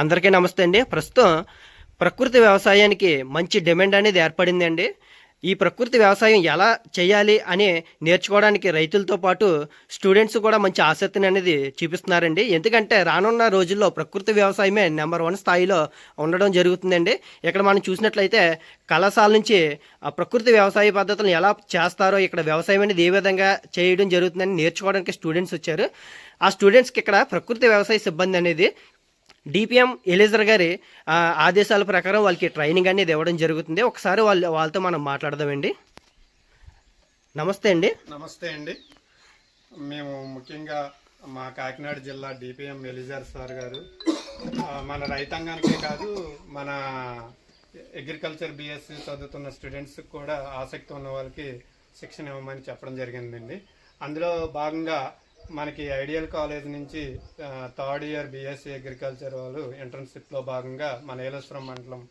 అందరికీ నమస్తే అండి. ప్రస్తుతం ప్రకృతి వ్యవసాయానికి మంచి డిమాండ్ అనేది ఏర్పడింది అండి. ఈ ప్రకృతి వ్యవసాయం ఎలా చేయాలి అని నేర్చుకోవడానికి రైతులతో పాటు స్టూడెంట్స్ కూడా మంచి ఆసక్తిని అనేది చూపిస్తున్నారండి. ఎందుకంటే రానున్న రోజుల్లో ప్రకృతి వ్యవసాయమే నెంబర్ వన్ స్థాయిలో ఉండడం జరుగుతుందండి. ఇక్కడ మనం చూసినట్లయితే కళాశాల నుంచి ఆ ప్రకృతి వ్యవసాయ పద్ధతులను ఎలా చేస్తారో ఇక్కడ వ్యవసాయం అనేది ఏ విధంగా చేయడం జరుగుతుందని నేర్చుకోవడానికి స్టూడెంట్స్ వచ్చారు. ఆ స్టూడెంట్స్కి ఇక్కడ ప్రకృతి వ్యవసాయ సిబ్బంది అనేది డిపిఎం ఎలిజర్ గారి ఆదేశాల ప్రకారం వాళ్ళకి ట్రైనింగ్ అనేది ఇవ్వడం జరుగుతుంది. ఒకసారి వాళ్ళు వాళ్ళతో మనం మాట్లాడదామండి. నమస్తే అండి. నమస్తే అండి. మేము ముఖ్యంగా మా కాకినాడ జిల్లా డిపిఎం ఎలిజర్ సార్ గారు. మన రైతాంగానికే కాదు మన అగ్రికల్చర్ బిఎస్సి చదువుతున్న స్టూడెంట్స్ కూడా ఆసక్తి ఉన్న వాళ్ళకి శిక్షణ ఇవ్వమని చెప్పడం జరిగిందండి. అందులో భాగంగా మనకి ఐడియల్ కాలేజ్ నుంచి థర్డ్ ఇయర్ బిఎస్సి అగ్రికల్చర్ వాళ్ళు ఇంటర్న్షిప్లో భాగంగా మన ఏలేశ్వరం మండలం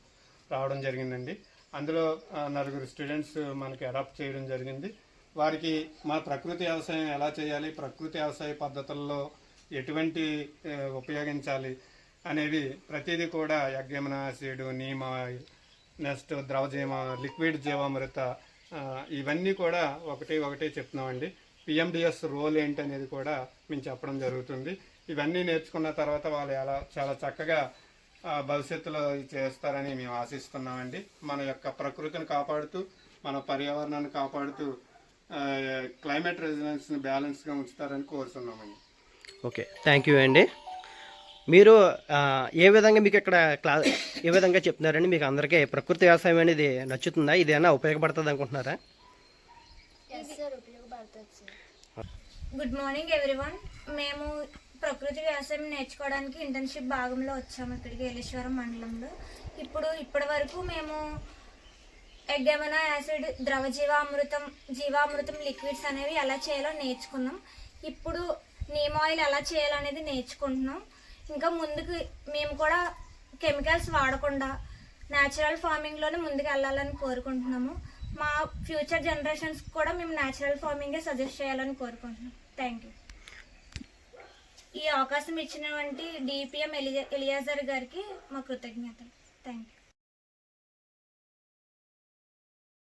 రావడం జరిగిందండి. అందులో నలుగురు స్టూడెంట్స్ మనకి అడాప్ట్ చేయడం జరిగింది. వారికి మన ప్రకృతి వ్యవసాయం ఎలా చేయాలి ప్రకృతి వ్యవసాయ పద్ధతుల్లో ఎటువంటి ఉపయోగించాలి అనేవి ప్రతిదీ కూడా యజ్ఞమన యాసిడ్ నీమ్ నెక్స్ట్ ద్రవజీవ లిక్విడ్ జీవామృత ఇవన్నీ కూడా ఒకటి ఒకటి చెప్తున్నామండి. పిఎండిఎస్ రోల్ ఏంటి అనేది కూడా మేము చెప్పడం జరుగుతుంది. ఇవన్నీ నేర్చుకున్న తర్వాత వాళ్ళు ఎలా చాలా చక్కగా భవిష్యత్తులో చేస్తారని మేము ఆశిస్తున్నామండి. మన యొక్క ప్రకృతిని కాపాడుతూ మన పర్యావరణాన్ని కాపాడుతూ క్లైమేట్ రెసిడెన్స్ని బ్యాలెన్స్గా ఉంచుతారని కోరుతున్నామండి. ఓకే థ్యాంక్ యూ అండి. మీరు ఏ విధంగా మీకు ఇక్కడ క్లా ఏ విధంగా చెప్తున్నారండి? మీకు అందరికీ ప్రకృతి వ్యవసాయం అనేది నచ్చుతుందా? ఇది ఏమైనా ఉపయోగపడుతుంది. అనుకుంటున్నారా గుడ్ మార్నింగ్ ఎవ్రీవన్ మేము ప్రకృతి వ్యవసాయం నేర్చుకోవడానికి ఇంటర్న్షిప్ భాగంలో వచ్చాము ఇక్కడికి ఏలేశ్వరం మండలంలో. ఇప్పుడు ఇప్పటి వరకు మేము ఎగ్గమన యాసిడ్ ద్రవ జీవామృతం జీవామృతం లిక్విడ్స్ అనేవి ఎలా చేయాలో నేర్చుకున్నాం. ఇప్పుడు నీమ్ ఆయిల్ ఎలా చేయాలనేది నేర్చుకుంటున్నాం. ఇంకా ముందుకు మేము కూడా కెమికల్స్ వాడకుండా న్యాచురల్ ఫార్మింగ్లోనే ముందుకు వెళ్ళాలని కోరుకుంటున్నాము. మా ఫ్యూచర్ జనరేషన్స్ కూడా మేము న్యాచురల్ ఫార్మింగే సజెస్ట్ చేయాలని కోరుకుంటున్నాం. థ్యాంక్ యూ ఈ అవకాశం ఇచ్చినటువంటి డిపిఎం ఎలియాజర్ గారికి మా కృతజ్ఞతలు. Thank you